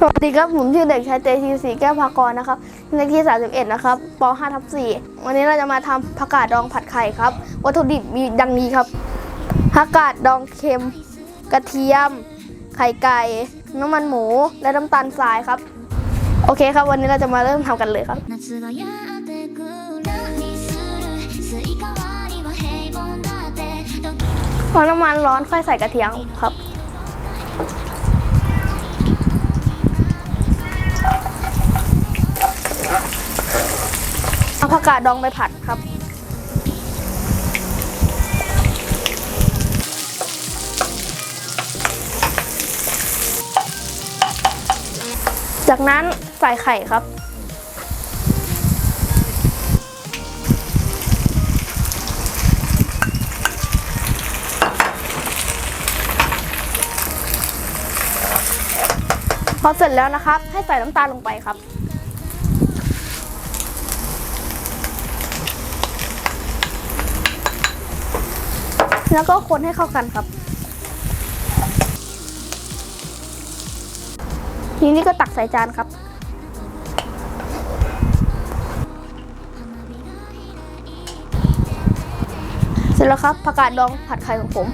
สวัสดีครับผมชื่อเด็กชายเตชีสีแก้วพากรนะครับเลขที่ 31 นะครับป5ทับ4วันนี้เราจะมาทำผักกาดดองผัดไข่ครับ วัตถุดิบมีดังนี้ครับผักกาดดองเค็ม กระเทียม ไข่ไก่ น้ำมันหมู และน้ำตาลทรายครับ โอเคครับ วันนี้เราจะมาเริ่มทำกันเลยครับพอน้ำมันร้อนค่อยใส่กระเทียมครับ เอาผักกาดดองไปผัดครับ จากนั้นใส่ไข่ครับ พอเสร็จแล้วนะครับ ให้ใส่น้ำตาลลงไปครับ แล้วก็คนให้เข้ากันครับ ทีนี้ก็ตักใส่จานครับ เสร็จแล้วครับผักกาดดองผัดไข่ของผม